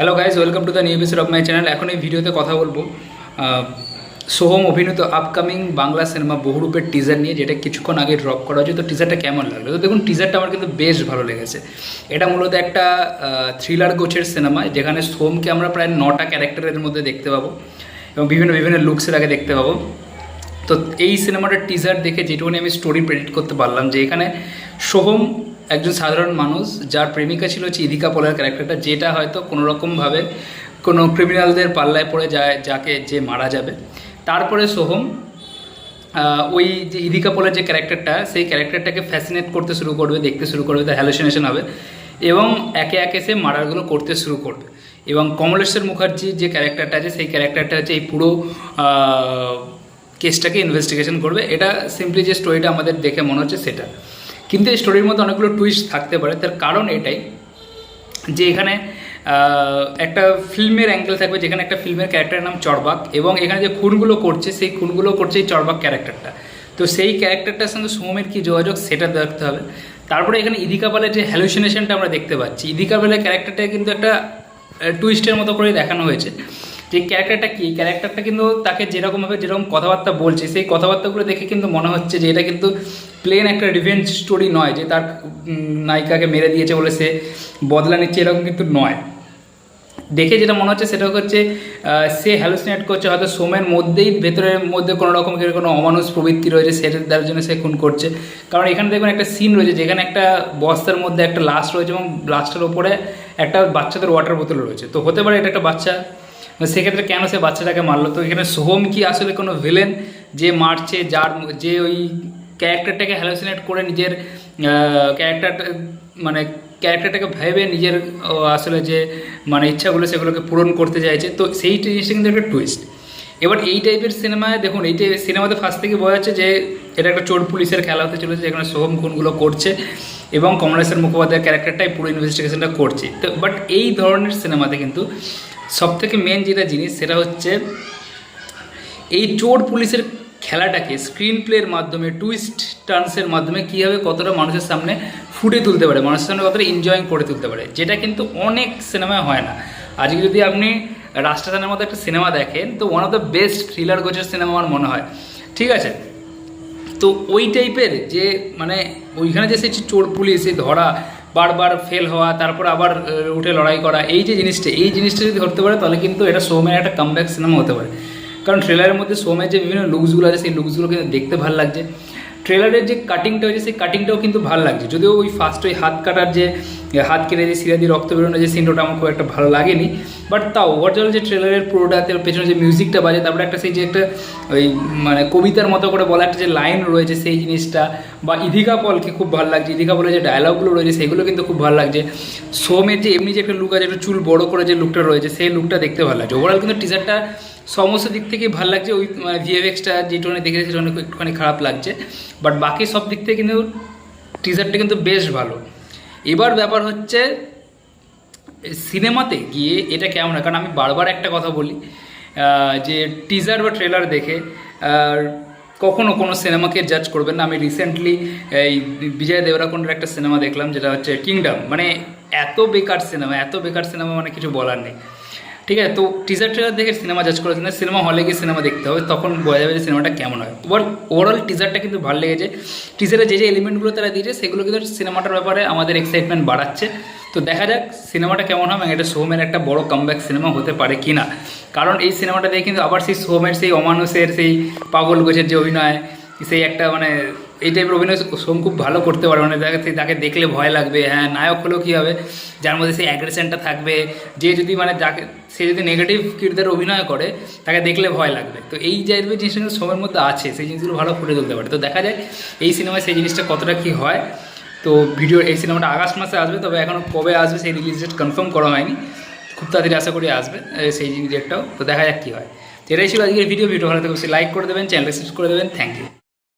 Hello guys welcome to the new episode of my channel এখন এই ভিডিওতে কথা বলব। সোহম অভিনীত আপকামিং বাংলা সিনেমা বহুরূপের টিজার নিয়ে, যেটা কিছুক্ষণ আগে ড্রপ করা হয়েছে। তো টিজারটা কেমন লাগল? তো দেখুন টিজারটা আমার কিন্তু বেশ ভালো লেগেছে। এটা মূলত একটা থ্রিলার গোছের সিনেমা যেখানে সোহমকে আমরা প্রায় নটা ক্যারেক্টারের মধ্যে দেখতে পাবো এবং বিভিন্ন বিভিন্ন লুকসের আগে দেখতে পাবো। তো এই সিনেমাটার টিজার দেখে যেটুকুনি আমি স্টোরি প্রেডিক্ট করতে পারলাম যে এখানে সোহম একজন সাধারণ মানুষ যার প্রেমিকা ছিল হচ্ছে ইদিকা পলের ক্যারেক্টারটা, যেটা হয়তো কোনো রকমভাবে কোনো ক্রিমিনালদের পাল্লায় পড়ে যায়, যাকে যে মারা যাবে। তারপরে সোহম ওই যে ইদিকা পলের যে ক্যারেক্টারটা, সেই ক্যারেক্টারটাকে ফ্যাসিনেট করতে শুরু করবে, দেখতে শুরু করবে, তার হ্যালোসিনেশন হবে এবং একে একে সে মার্ডারগুলো করতে শুরু করবে। এবং কমলেশ্বর মুখার্জির যে ক্যারেক্টারটা আছে, সেই ক্যারেক্টারটা হচ্ছে এই পুরো কেসটাকে ইনভেস্টিগেশন করবে। এটা সিম্পলি যে স্টোরিটা আমাদের দেখে মনে হচ্ছে সেটা। কিন্তু এই স্টোরির মধ্যে অনেকগুলো টুইস্ট থাকতে পারে। তার কারণ এটাই যে এখানে একটা ফিল্মের অ্যাঙ্গেল থাকবে যেখানে একটা ফিল্মের ক্যারেক্টারের নাম চড়বাক এবং এখানে যে খুনগুলো করছে, সেই খুনগুলো করছে এই চড়বাক ক্যারেক্টারটা তো সেই ক্যারেক্টারটার সঙ্গে সোমের কী যোগাযোগ সেটা দেখতে হবে। তারপরে এখানে ইদিকা পালের যে হ্যালুসিনেশনটা আমরা দেখতে পাচ্ছি। ইদিকা পালের ক্যারেক্টারটা কিন্তু একটা টুইস্টের মতো করে দেখানো হয়েছে। যে ক্যারেক্টারটা কী? ক্যারেক্টারটা কিন্তু তাকে যেরকমভাবে যেরকম কথাবার্তা বলছে, সেই কথাবার্তাগুলো দেখে কিন্তু মনে হচ্ছে যে এটা কিন্তু প্লেন একটা রিভেঞ্জ স্টোরি নয় যে তার নায়িকাকে মেরে দিয়েছে বলে সে বদলা নিচ্ছে, এরকম কিন্তু নয়। দেখে যেটা মনে হচ্ছে সেটা হচ্ছে সে হ্যালুসিনেট করছে, হয়তো সোমের মধ্যেই, ভেতরের মধ্যে কোনো রকম কোনো অমানুষ প্রবৃত্তি রয়েছে সেটার জন্য সে খুন করছে। কারণ এখানে দেখবেন একটা সিন রয়েছে, যেখানে একটা বস্তার মধ্যে একটা লাশ রয়েছে এবং লাশটার ওপরে একটা বাচ্চাদের ওয়াটার বোতল রয়েছে। তো হতে পারে এটা একটা বাচ্চা সেক্ষেত্রে কেন সে বাচ্চাটাকে মারলো? তো এখানে সোহম কি আসলে কোনো ভিলেন যে মারছে, যার যে ওই ক্যারেক্টারটাকে হ্যালোসিনেট করে নিজের ক্যারেক্টারটা মানে ক্যারেক্টারটাকে ভেবে নিজের আসলে যে মানে ইচ্ছাগুলো সেগুলোকে পূরণ করতে চাইছে। তো সেই জিনিসটা কিন্তু একটা টুইস্ট এবার এই টাইপের সিনেমায় দেখুন, এই টাইপের সিনেমাতে ফার্স্ট থেকে বোঝা যাচ্ছে যে, এটা একটা চোর পুলিশের খেলা হতে চলেছে, যেখানে সোহম খুনগুলো করছে এবং কমলেশ্বর মুখোপাধ্যায়ের ক্যারেক্টারটাই পুরো ইনভেস্টিগেশনটা করছে। তো বাট এই ধরনের সিনেমাতে কিন্তু সব থেকে মেন যেটা জিনিস, সেটা হচ্ছে এই চোর পুলিশের খেলাটাকে স্ক্রিন প্লের মাধ্যমে টুইস্ট টার্নসের মাধ্যমে কীভাবে কতটা মানুষের সামনে ফুটে তুলতে পারে, মানুষের সামনে কতটা এনজয়িং করে তুলতে পারে, যেটা কিন্তু অনেক সিনেমায় হয় না। আজকে যদি আপনি রাষ্ট্রদানের মতো একটা সিনেমা দেখেন, তো one of the best thriller গোছের সিনেমা আমার মনে হয়। ঠিক আছে? তো ওই টাইপের যে মানে ওইখানে যে সেই চোর পুলিশ এই ধরা, বারবার ফেল হওয়া, তারপর আবার উঠে লড়াই করা, এই যে জিনিসটা, এই জিনিসটা যদি ধরতে পারে, তাহলে কিন্তু এটা সোমের একটা কামব্যাক সিনেমা হতে পারে। কারণ ট্রেলারের মধ্যে সোমের যে বিভিন্ন লুকসগুলো আছে, সেই লুকসগুলো কিন্তু দেখতে ভালো লাগছে। ট্রেলারের যে কাটিংটা হয়েছে, সেই কাটিংটাও কিন্তু ভালো লাগছে। যদিও ওই ফার্স্ট ওই হাত কাটার যে হাত কেটে যে সিরা দিয়ে রক্ত বেরোনো যে সিনটা আমার খুব একটা ভালো লাগেনি বাট তাও ওভারঅল যে ট্রেলারের পুরোটাতে পেছনে যে মিউজিকটা বাজে, তারপরে একটা সেই যে একটা ওই মানে কবিতার মতো করে বলা একটা যে লাইন রয়েছে সেই জিনিসটা, বা ইধিকা পলকে খুব ভালো লাগছে, ইধিকা পলের যে ডায়লগগুলো রয়েছে সেগুলো কিন্তু খুব ভালো লাগছে। সোমের যে এমনি যে একটা লুক আছে, একটা চুল বড় করে যে লুকটা রয়েছে, সেই লুকটা দেখতে ভালো লাগছে। ওভারঅল কিন্তু টিজারটা সমস্ত দিক থেকেই ভালো লাগছে, ওই মানে ভিএফএক্সটা যেটুখানি দেখেছি সেটা অনেক একটুখানি খারাপ লাগছে বাট বাকি সব দিক থেকে কিন্তু টিজারটা কিন্তু বেশ ভালো। এবার ব্যাপার হচ্ছে, সিনেমাতে গিয়ে এটা কেমন কারণ আমি বারবার একটা কথা বলি যে টিজার বা ট্রেলার দেখে কখনো কোনো সিনেমাকে জাজ করবেন না। আমি রিসেন্টলি এই বিজয় দেবরাকুণ্ডের একটা সিনেমা দেখলাম, যেটা হচ্ছে কিংডম মানে এত বেকার সিনেমা, এত বেকার সিনেমা মানে কিছু বলার নেই। ঠিক আছে, তো টিজার ট্রেলার দেখে সিনেমা জাজ করা না সিনেমা হলে গিয়ে সিনেমা দেখতে হবে, তখন বোঝা যাবে যে সিনেমাটা কেমন হয়। ওভার ওভারঅল টিজারটা কিন্তু ভালো লেগেছে। টিজারে যে যে এলিমেন্টগুলো তারা দিয়েছে, সেগুলো কিন্তু সিনেমাটার ব্যাপারে আমাদের এক্সাইটমেন্ট বাড়াচ্ছে। তো দেখা যাক সিনেমাটা কেমন এবং এটা সোহমের একটা বড় কামব্যাক সিনেমা হতে পারে কি না কারণ এই সিনেমাটা দেখে কিন্তু আবার সেই সোহমের, সেই অমানুষের, সেই পাগল গোছের যে অভিনয়, সেই একটা মানে এই টাইপের অভিনয় সোম খুব ভালো করতে পারে মানে তাকে তাকে দেখলে ভয় লাগবে হ্যাঁ নায়ক হলেও কী হবে? যার মধ্যে সেই অ্যাগ্রেশনটা থাকবে, যে যদি মানে যাকে সে যদি নেগেটিভ কিরদার অভিনয় করে, তাকে দেখলে ভয় লাগবে। তো এই টাইপের কিন্তু সোমের মধ্যে আছে, সেই জিনিসগুলো ভালো ফুটে তুলতে পারে। তো দেখা যায় এই সিনেমায় সেই জিনিসটা কতটা কী হয়। তো ভিডিও এই সিনেমাটা আগস্ট মাসে আসবে, তবে এখনও কবে আসবে সেই রিলিজ ডেট কনফার্ম করা হয়নি। খুব তাড়াতাড়ি আশা করি আসবে সেই ডেটটাও তো দেখা যাক কী হয়। এটাই ছিল আজকের ভিডিও ভিডিও ভালো থেকে লাইক করে দেবেন চ্যানেল সাবস্ক্রাইব করে দেবেন। Thank you